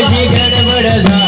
माझी गडबड झाली.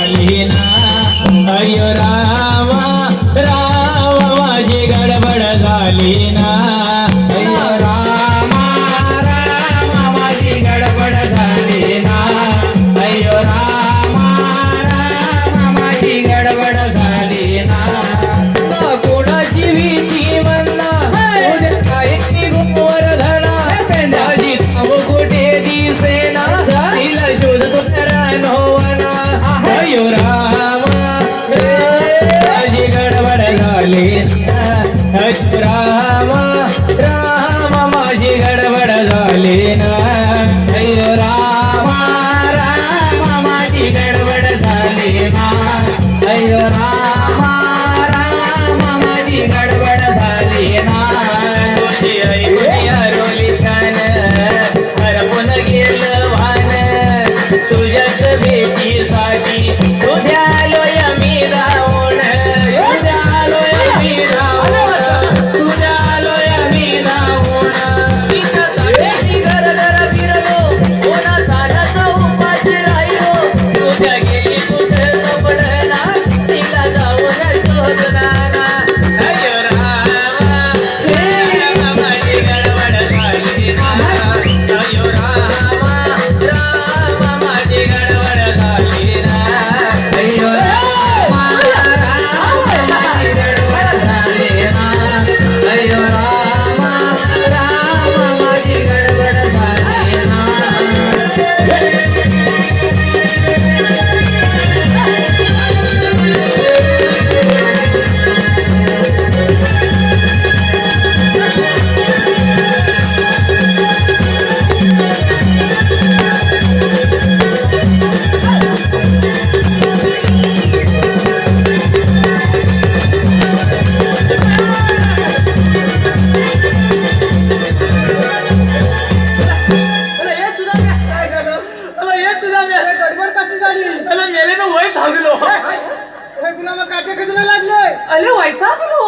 अरे वैतागलो.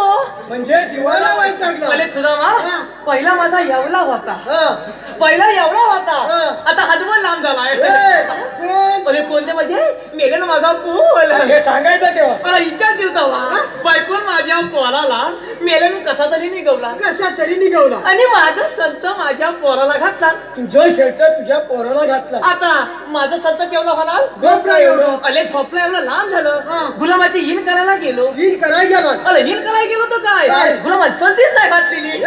म्हणजे जीवाला अरे लागलं सुदामा? हा. पहिला माझा एवढा होता. हं. पहिला एवढा होता. आता हातभर लांब कोण? अरे कोणते म्हणजे मेले ना माझा पोल हे सांगायचं तेव्हा. मला इच्छा दिवता वा बायकोन माझ्या पोराला मेले मी कसा तरी निघवला कशा तरी निघवला आणि माझं संत माझ्या पोराला घातला. तुझं शर्ट तुझ्या पोराला घातला. आता माझं संत केवढं होणार? गोप्रा एवढं. अरे झोपला एवढं लांब. झालं. गुलामाची इन करायला गेलो. वीर करायला गेला अरे इन करायला गेलो तर काय? गुलामाची चलतीच नाही घातलेली.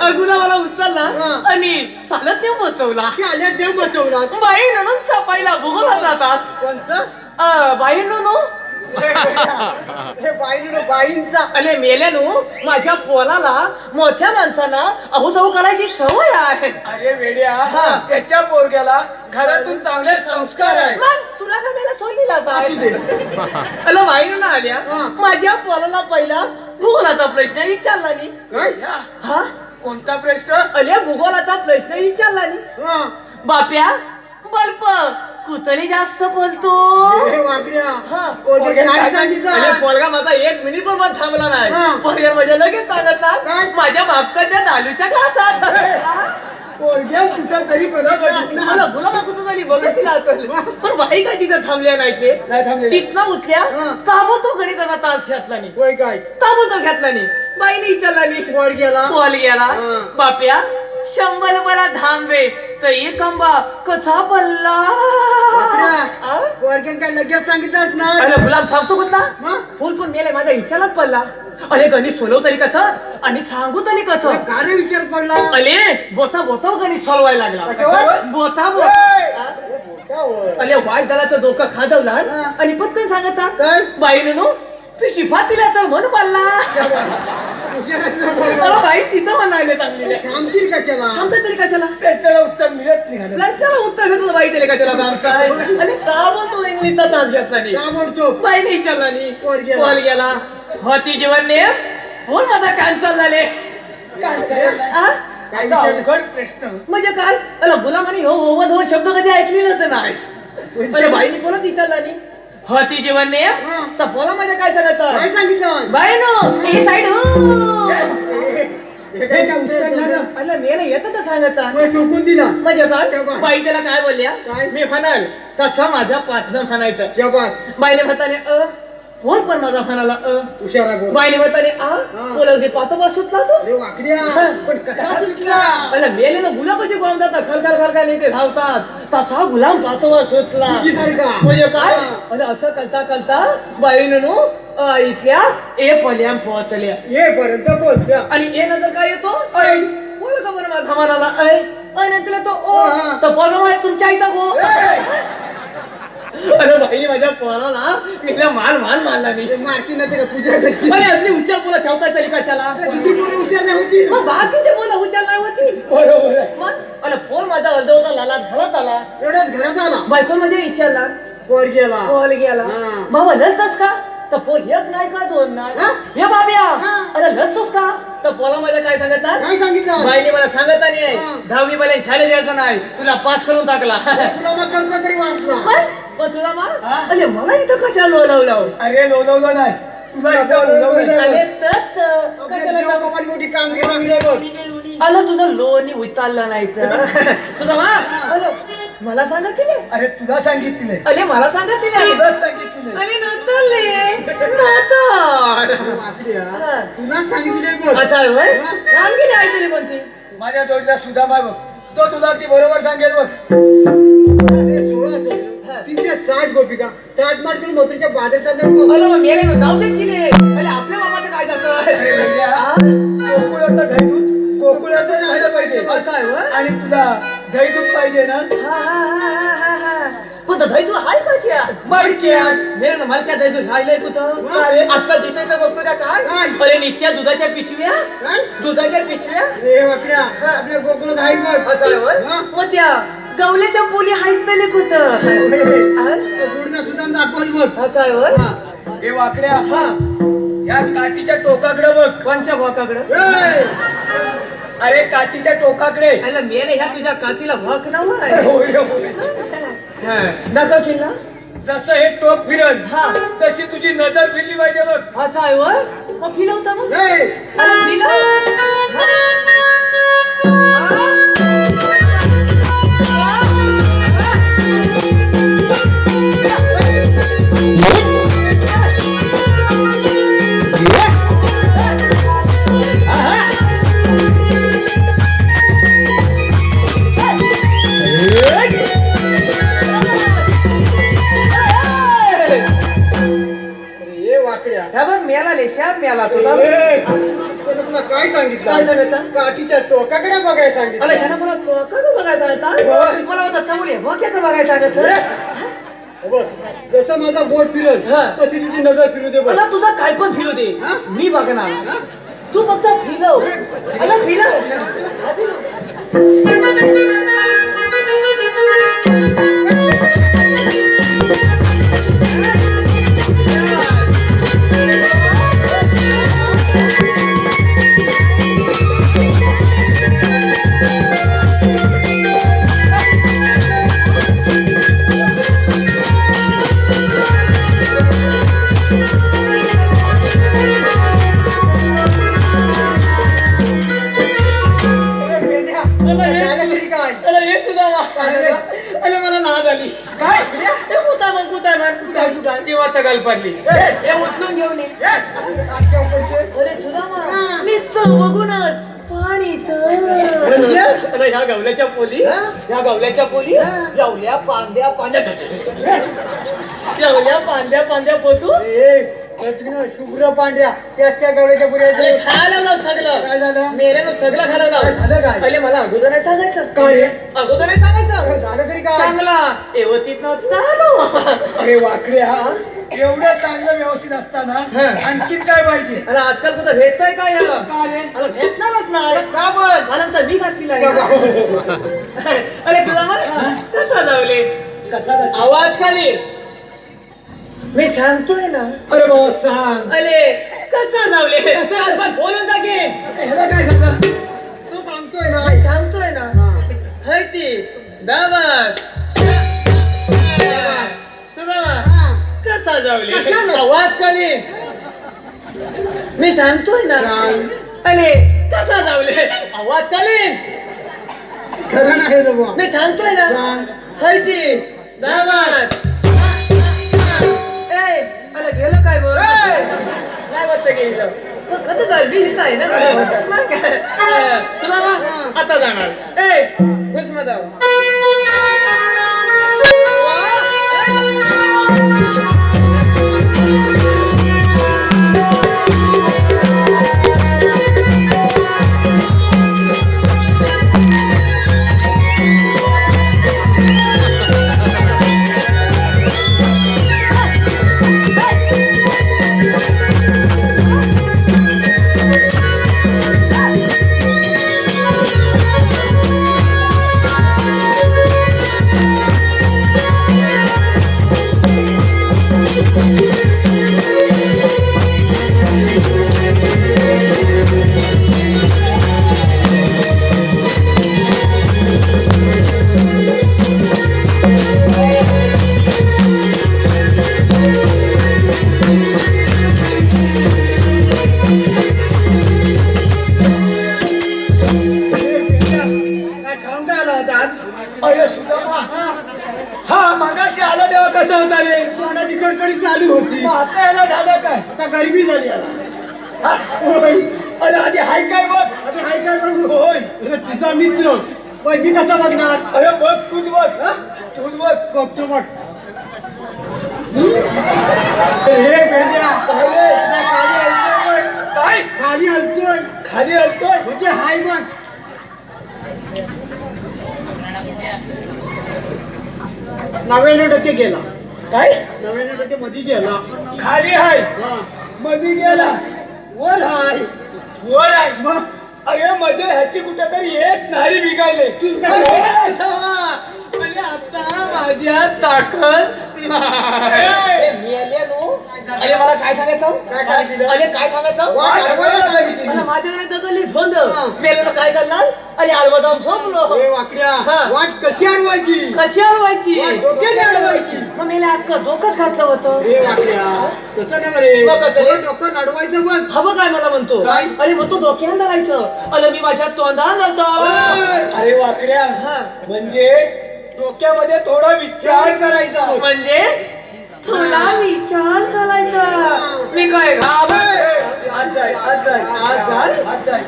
अरे गुलामाला उचलला. आणि नेऊन बसवला. ते आल्या देव बसवला? बाई म्हणून चपायला भूगोलाचा तास कोणचं? बाई नो हे बाईन बाईंचा. अरे मेल्यानु माझ्या पोराला मोठ्या माणसाला अहो जाऊ करायची सवय आहे. अरे वेड्या हा. त्याच्या पोरग्याला घरातून चांगले संस्कार आहे का मेला सोडलेला अरे बाईनं आल्या. माझ्या पोराला पहिला भूगोलाचा प्रश्न विचारला नाही काय? हा? कोणता प्रश्न? अले भूगोलाचा प्रश्न विचारला नाही. बाप्या बल्प कुतरी जास्त बोलतो? पोरगा माझा एक मिनिट बरोबर थांबला नाही. माझ्या लगेच काय? सांगितला माझ्या बापसाच्या दालूच्या ग्लासात पोरग्या कुठं तरी मला कुठं झाली बघत तिला पण बाई काय तिथं थांबल्या नाही ते नाही. तिथनं उठल्या हा. ताबो तो गणिताचा तास घेतला नाही. होय काय? ताबो तो घेतला नाही. बाईने विचारला नाही. पोरग्याला? बॉल गेला हा. बाप्या शंभर मला थांबे तर एक आंबा कसा पल्ला? पोरग्यानं काय लगेच सांगितलं असणार? अरे गुलाब सांगतो कुठला? मग? फुल पण मेले माझ्या इच्छालाच पडला. अरे गणित सोलव तरी कस? आणि सांगू तरी कस? कार्य विचार पडला? अले बोता बोता गणित सोलवायला लागला. कशावर? बोता! बोता? अले वाईट दलाचं डोकं खाजवला. आणि पटकन सांगता काय? बाईनं नो पिशिफा तिला चल म्हणून पाडला. मला बाई तिथं म्हणायला चांगली थांबतील कशाला? थांबता तरी कशाला? प्रश्नाला उत्तर मिळत निघालं प्रश्नाला उत्तर भेटलं बाई तरी कशाला थांबताय अरे का बोलतो इंग्लिशचा तास घेतला नाही का म्हणतो बाई नाही विचारला नाही पोर गेला. होती जीवन ने फोन माझा कॅन्सल झाले? काय अवघड प्रश्न. म्हणजे काय? अरे गुलामाने हो ओवध हो शब्द कधी ऐकलेलंच नाही. अरे बाईने कोणच विचारला नाही होती जीवन ने. तर बोला माझ्या काय काय सांगायचं सांगितलं? बाई नो ए साईड हे काय? अरे मेला येतं तर सांगता मग टोकून दिला. म्हणजे काय शाबास. बाई त्याला काय बोलल्या? काय? मी म्हणाल तसा माझा पार्टनर म्हणायचं. शाबास. बाईने म्हताने अ फोन पण माझा म्हणाला अ? हुशार आहे बोल. बाईने म्हताने आ बोला अगदी पाहतो बस सुटला तो. अरे वाकड्या पण कसा सुटला? अरे मेले ना गुलाब कसे गोळून जातात खलखल खलखल इथे धावतात. तसा गुलाम पाहतो बस सुटला. सारखा म्हणजे काय. अरे असं करता करता बाईनं नो इथल्या ए पल्याम पोहोचल्या. ये पर्यंत पोहोचल्या. आणि ए नंतर काय येतो? ऐ. बोल का बरं माझा म्हणाला ऐ. ऐ नंतर तो ओ. तर म्हणे तुमच्या आईचा गो. अरे बाई माझ्या पोराला मीला माल माल मारला नाही मारती ना त्याला पूजा करते अरे असली उच्चार पुला ठेवता तरी कशाला? दुसरी पोरं हुशार नाही होती. मग बाकीचे बोला उच्चार नाही होती. बरोबर आहे. मग? अरे पोर माझा अर्धवता लाला घरात आला. एवढ्यात घरात आला. बायको म्हणजे विचारला पोर गेला. पोल गेला. हा. बाबा लढतस का? तर पोल एक नाही का दोन नाही हा? हे बाब्या हा. अरे लढतोस का? तर पोला माझ्या काय सांगितलं? काय सांगितलं. बाईने मला सांगत नाही. हा. दहावी मला शाळेत द्यायचं नाही. तुला पास करून टाकला. तुला मग करता तरी वाचला. पण तुला अरे मला इथं कशा लोलवलं अरे लोलवलं नाही. तुला इथं बोलवलं अरे तत कशाला आपल्या बाबांनी मोठी आहे बघ. आलं तुझं लोणी उतारलं नाही तर. तुझा मा आलं मला सांगितले? अरे तुला सांगितले. अरे मला सांगितले? सांगितले. अरे नातले हा. तुला सांगितले बघ अच्छा होय. कोणती? माझ्या जोडीला सुदामा बघ. तो तुला ती बरोबर सांगेल बघ. अरे सोळा सोळा. तीनशे साठ गोपिका. ताट माट करून नको अरे मग मेरे जाऊ दे की रे. अरे आपल्या बाबाचं काय जातं? गोकुळातलं दही दूध गोकुळातच राहिलं पाहिजे आहे? आणि तुला दही दूध पाहिजे ना हा, हा, हा, हा, हा, हा. पण तो दही दूध आहे कशी मडक्यात मेरे ना मला काय दही दूध राहिलंय कुठं अरे. आजकाल बघतो त्या काय काय? अरे नित्या दुधाच्या पिशव्या काय? दुधाच्या पिशव्या रे वाकड्या आपल्या गोकुळात आहे आहे? हा. मग त्या गवल्याच्या पोली आहेत तरी कुठं हा? गुडना सुद्धा दाखवल अच्छा आहे होय? हे वाकड्या हा या काठीच्या टोकाकडे बघ कोणच्या भोकाकडं ए! अरे काठीच्या टोकाकडे अरे मेले ह्या तुझ्या कातीला भोक नाव अरे होय रे होय. दाखवशील ना जसं हे टोक फिरल हा तशी तुझी नजर फिरली पाहिजे बघ असं आहे होय? मग फिरवता मग! अरे फिरव. मेला ले शाप मेला तुला! त्यानं तुला काय काय सांगितलं? सांगितलं काठीच्या टोकाकडे बघायला अरे सांगितलं ह्यानं मला तो का बघायचा होय. मला होता चांगली भोक्याचं बघायचं सांगितलं. हे बघ, जसं माझा बोट फिरल हा. तशी तुझी नजर फिरू दे बघ मला तुझा काय पण फिरू दे. हा? मी बघणार. तू फक्त फिरव. अरे फिरव. तगाल पडली. हे उचलून घेऊन ये ए, आजच्या उपरचे. अरे सुदामा मी तर बघूनच पाणी म्हणजे? अरे ह्या गवल्याच्या पोली? ह्या गवल्याच्या पोली. जेवल्या पांद्या पांद्या जेवल्या पांद्या पांद्या पोतू. शुभ्र पांढऱ्या त्याच त्या गवळ्याच्या पुढे खायला लाव सगळं? काय झालं? मेल्यानं सगळं खायला लाव झालं काय? पहिले मला अगोदर नाही सांगायचं. काय? अगोदर नाही सांगायचं. झालं तरी काय? चांगला. एवतीत नव्हता अरे वाकड्या. एवढं चांगलं व्यवस्थित असताना आणखीन काय पाहिजे? अरे आजकाल कुठं भेटतंय काय ह्याला का रे अरे भेटणारच नाही. का बस मला तर मी घातली नाही अरे तुला मला कसा जावले कसा कसा आवाज खाली. मी सांगतोय ना. अरे बाबा सांग. अरे कसा जावले बोलून टाकेन ह्याला काय झालं तो सांगतोय ना. मी सांगतोय ना. हाय ती दाबात सुदामा कसा जावले कसा जावले? आवाज मी सांगतोय ना. अरे कसा जावले आवाज कालीन खरं नाही रे बुवा मी सांगतोय ना. सांग. हाय ती. दामाद ए अरे गेलं काय बोल काय वाटतं गेलं? मग कसं जाईल मी इथं आहे ना. मग काय? अं, तुला ना आता जाणार. ए काय काय? खाली हलतोय खाली हलतोय म्हणजे हाय बघ नव्याण्णव टक्के गेला. काय? नव्याण्णव टक्के मध्ये गेला. खाली हाय? हा. मधी गेला. वर हाय. वर आहे मग? अरे मध्ये ह्याची कुठे तरी एक नारी बिघायले. तू काय? म्हणजे आता माझ्या ताकद! मी आले नो. अरे मला काय सांगायचं? काय सांगितलं? अरे काय सांगायचं? सांगितली. मला माझ्याकडे दगली धोंड हा. मेलेलं काय करणार अरे आडवा जाऊन झोपलो. ए वाकड्या हा. वाट कशी अडवायची कशी अडवायची वाट डोक्याने अडवायची मग मेले अक्का डोकंच घातलं होतं. ए वाकड्या तसं नाही रे? थोडं डोकं अडवायचं बघ. हवं काय मला म्हणतो? काय? अरे मग तू डोक्याला धरायचं अरे मी माझ्या तोंडात घालतो अरे वाकड्या हा. म्हणजे डोक्यामध्ये थोडा विचार चार करायचा. म्हणजे? तुला विचार करायचा. मी काय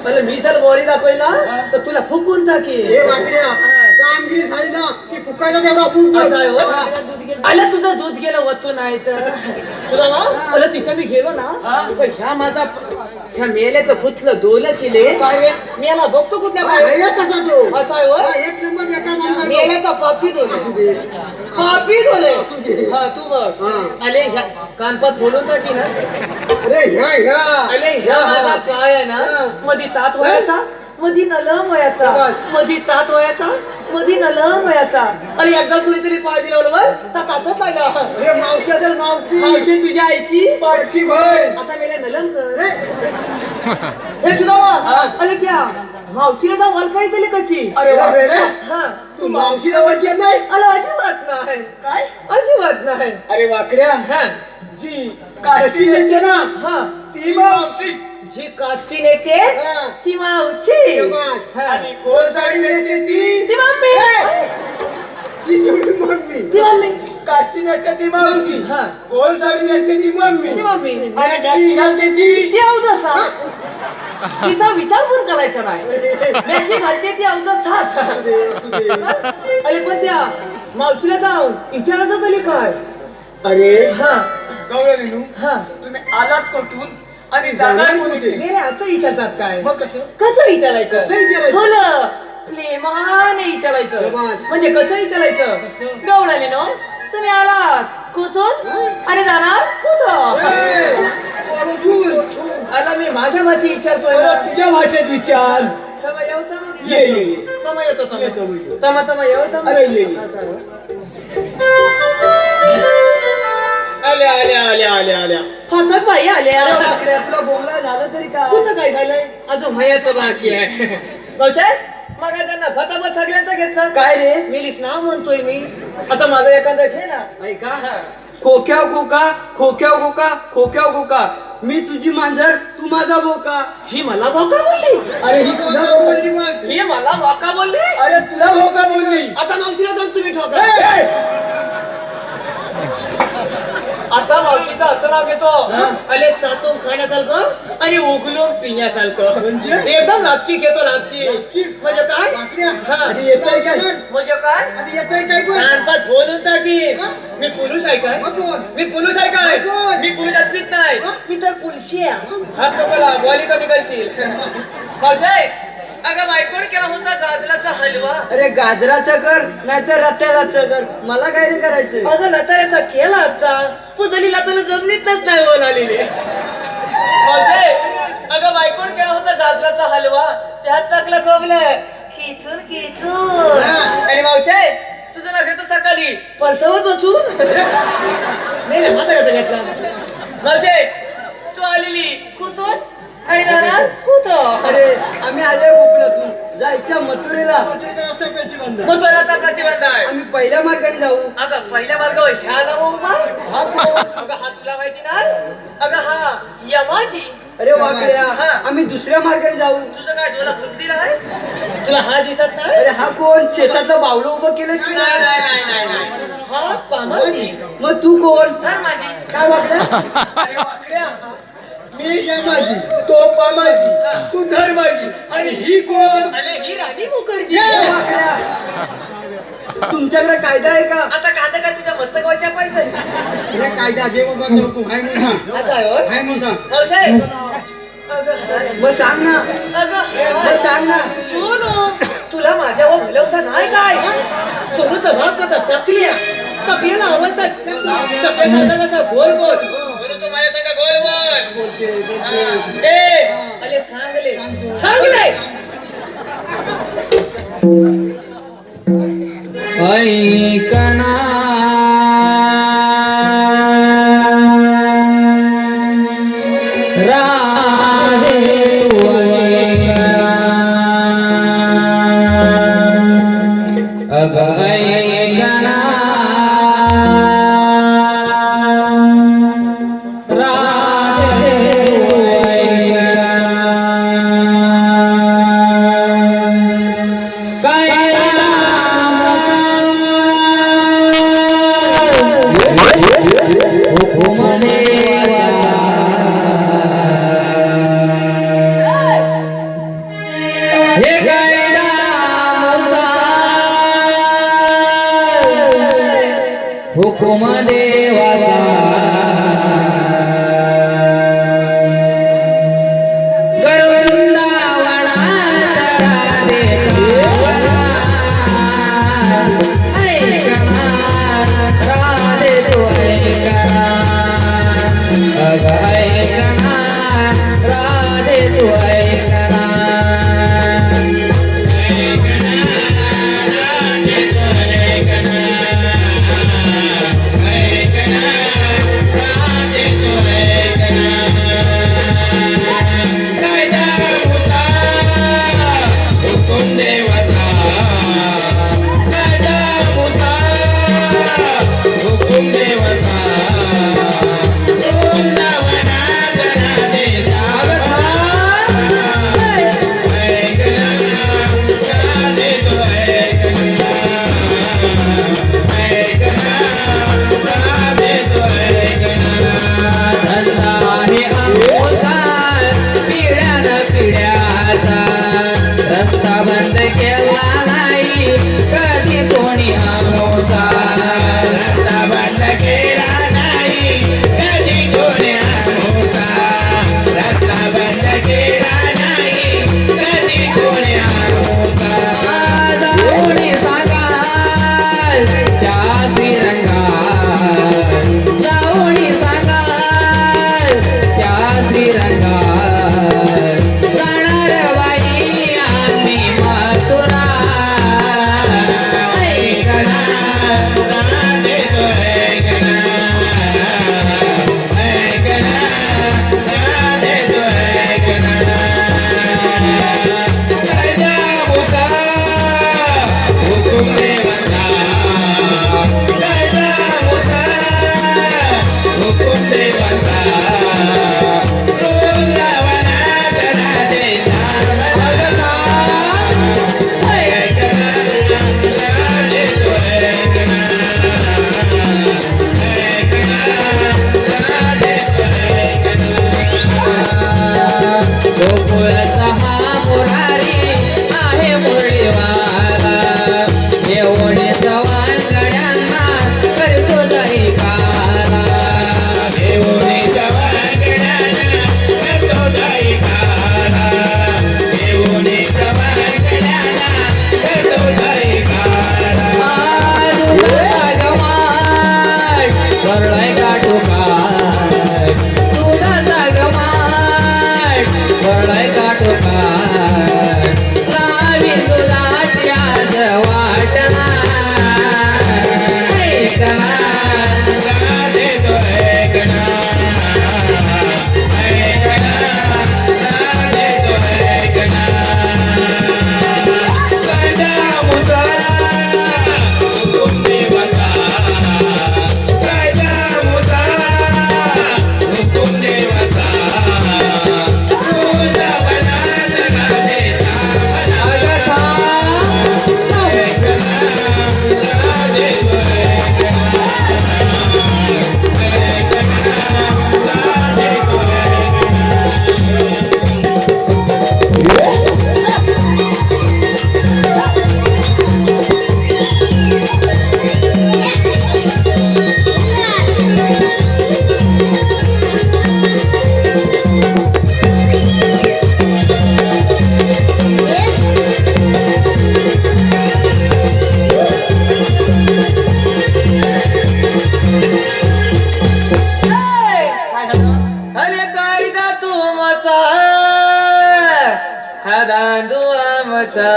मला मी जर बोरी दाखवला तर तुला फुकून टाकी. ए वाकड्या कामगिरी झाली ना की फुकायचा तेवढा फुक आहे हो? आलं तुझं दूध गेलं वतू नाही तर. तुला ना आलं तिथं मी गेलो ना ह्या माझा ह्या मेल्याचं फुटलं दोलं केले काय रे? मी याला बघतो कुठल्या बाहेर. हेच तसा तो असं आहे हो? हा, एक नंबर. मेल्याचा पापी दोले पापी दोले हा तू बघ. आले ह्या कानपात बोलून टाकी ना अरे ह्या ह्या अरे ह्या माझा पाय आहे ना मधी तात व्हायचा मधी नलम व्हायचा शाबास. मधी तात व्हायचा मधी नलम व्हायचा अरे एकदा कुणीतरी पाय दिला बरोबर तर तातच लागला. अरे मावशी असेल मावशी. मावशी तुझ्या आईची? पाठची बहीण आता मेल्या नलम कर हे सुद्धा अरे क्या मावशीला जाऊन वलकाई दिली कची अरे बापरे रे. हा. तू मावशीला ओळखत नाहीस? अरे अजिबात नाही. काय? अजिबात नाही. अरे वाकड्या हा. जी काष्टी ना हा. ती मावशी. जी काठी नेते हा. ती मावशी. शाबास. हा. आणि गोल साडी नेते ती? ती मम्मी ती जेवढी मम्मी. ती मम्मी काष्टी नेते ती मावशी. हा. गोल साडी नेते ती मम्मी? ती मम्मी आणि डॅची घालते ती ती अवदसा. तिचा विचार पण करायचा नाही. मॅची घालते ती अवदसाच अरे पण त्या मावशीला जाऊन विचारायचं तरी काय? अरे हा. गवळलेलू हा. तुम्ही आलात कुठून? आणि जाणार नाही, असं विचारतात काय मग कसं कसं विचारायचं कसं विचारायचं? प्रेमाने विचारायचं. म्हणजे कसं विचारायचं कसं? गवळाने नो तुम्ही आलात कुठून आणि जाणार कुठं आता मी माझ्या भाषी विचारतोय ना. तुझ्या भाषेत विचार तमा येऊ तमा? ये, ये, ये. तमा येतो तमा. येतो, येतो. तमा तमा येऊ तमा? अरे, ये, ये. असं आहे. आल्या आल्या आल्या आल्या आल्या. फाटक बाई आल्या. तुला बोंबला झालं तरी का? कुठं काय झालंय? अजून भयाचं बाकी आहे. गौचर मग त्यांना फटाफट सगळ्यांचं घेतलं. काय रे? मिलीस नाव म्हणतोय मी. आता माझं एखादं घे ना. ऐका. खोक्या खोका खोक्या खोका खोक्या खोका. मी तुझी मांजर तू माझा बोका ही मला भोका बोलली? अरे ही तुला बोलली बघ ही मला भोका बोलली? अरे तुला बोका बोलली. आता मावशीला जाऊन तुम्ही ठोका. आता मावशीचं असं नाव घेतो. अले चातून खाण्यासारखं आणि उगलून पिण्यासारखं. म्हणजे? एकदम लापची घेतो लापची लापची? म्हणजे काय. हा. आधी येतंय काय? म्हणजे काय? येतंय काय कानपात बोलून टाकीन हा? मी पुरुष आहे काय? मग मी पुरुष आहे काय? मग? मी पुरुष अद्वित नाही. हा? मी तर पुरुषी आहे. हात नको लाव, बॉली कमी करशील. मावशाई अगं बायकोड केला होता गाजराचा हलवा. अरे गाजराचा कर नाहीतर रत्याचा कर. मला काय रे करायचं? अगं लताळ्याचा केला आता. पुदलीला तुला जमिनीतच नाही बोलालेली मावशाई अगं बायकोड केला होता गाजराचा हलवा. त्यात टाकलं कोबलं खिचून खिचून. आणि मावशाई तुझं नाव घेतो सकाळी. पलसावर बसून. नाही नाही, माझा घेतो घेतला मावशाई तू आलेली. कुतून आणि दादा कुतो अरे आम्ही आले गोकुळातून जायच्या मथुरेला. मग तो आता प्रतिबंध आहे. आम्ही पहिल्या मार्गाने जाऊ. अगं पहिल्या मार्गावर ह्या उभा. हा? अगं हा तुला माहिती ना? अगं हा यमाजी अरे वाकड्या हा. आम्ही दुसऱ्या मार्गाने जाऊ. तुझं काय तुला बुद्धी आहे? तुला हा दिसत नाही? अरे हा कोण? शेतातलं बावलं उभं केलंस की नाही नाही? नाही नाही नाही नाही. हा पामाजी मग तू कोण? धर्माजी काय वाकड्या अरे वाकड्या मी माझी तो पामाजी तू धर्माजी आणि ही कोण? अरे ही राणी मुखर्जी. ए, वाकड्या. तुमच्याकडे कायदा आहे का? आता कांदा काय तुझ्या मस्तकाच्या पाहिजे हे कायदा दे बाबा नको हाय म्हणून सांग. असं आहे होय? हाय म्हणून सांग. मावशाई अगं हाय. मग सांग ना. अगं हाय. मग सांग ना. सोनू तुला माझ्यावर भलवसा नाही काय? सोनूचा भाग कसा? तपलिया तपलियाला आवडतात चपल्यासारखा कसा? गोल गोल. सोनू तू माझ्या संग गोल हा. ए अले सांगले. सांगले. ऐकना राधे आमचा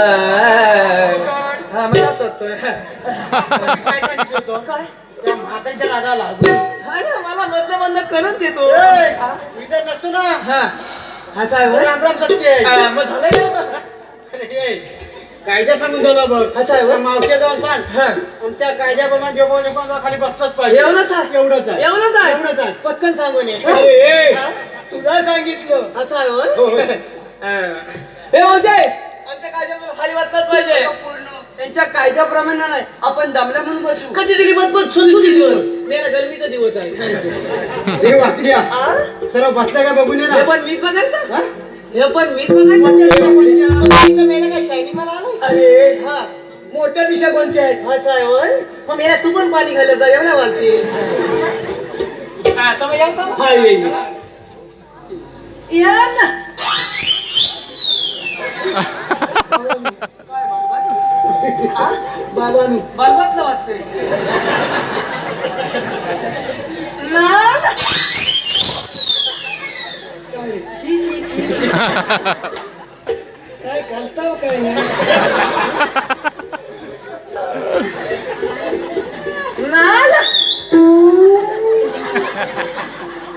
हा मला स्वतः काय सांगितलं होतं काय त्या म्हातारीच्या राधाला अरे मला मधलं बंद करून देतो मी तर नसतो ना हा आहे होय? राम राम सत्य. हा, मग झालंय ना मग. अरे हे, कायदा सांगून झाला बघ असं आहे होय? त्या मावशी जाऊन सांग हा. आमच्या कायद्याप्रमाणे जेव्हा जेव्हा खाली बसलंच पाहिजे एवढंच आहे एवढंच आहे एवढंच आहे एवढंच आहे पटकन सांगून ये अरे ए, हा? तुला सांगितलं असं आहे होय? हा. हे म्हणजे कायद्यामध्ये खाली वाचतात पाहिजे. त्यांच्या कायद्याप्रमाणे नाही. आपण दमल्या म्हणून बसू. कधी दिली मत? पण सुटसुटीत दिवस. मेरा गरमीचा दिवस आहे. हे वाकड्या. आ? सर्व बसल्या का बघून ये हे ना पण मीच बघायचं? हा? हे पण मीच बघायचं? इथं मेला काय अरे हा. मोठ्या पिशा कोणच्या आहेत? आहे होय मग मेला तू पण पाणी घालत जा एवढ्या वागते आता मग या का मग? हा ये ये. या ना. बाबांनी बरबादला वाटतंय काय घालताव काय ना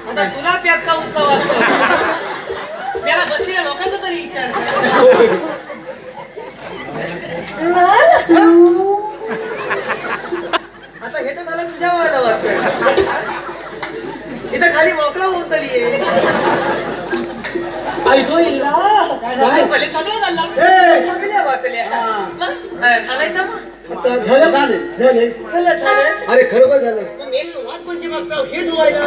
आता तुला प्यात का उठला वाटतो? त्याला बसलेल्या लोकांचा तरी विचार आता हे तर झालं तुझ्या वाला वाटतं इथं खाली मोकळा होत आहे आई तो इल्ला पहिले सगळं झालं. सगळ्या वाचल्या मग, हा, झालंय मग. आता झालं झालं झालं झालं झालं अरे खरोखर झालं. मेल वाद कोणची बघताव? हे धुवायला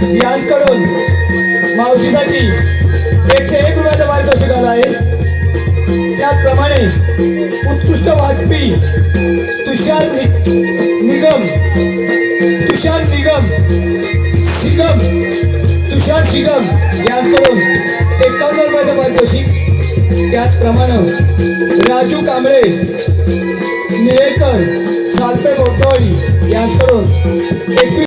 यांकडून मावशीसाठी एकशे एक रुपयाचं पारितोषिक आलं आहे. त्याचप्रमाणे उत्कृष्ट वाटपी तुषार निगम तुषार निगम शिगम तुषार शिगम यांकडून एकावन्न रुपयाचं पारितोषिक त्याचप्रमाणे राजू कांबळे निळेकर सालपे गोटवाळी यांच्याकडून एकवीस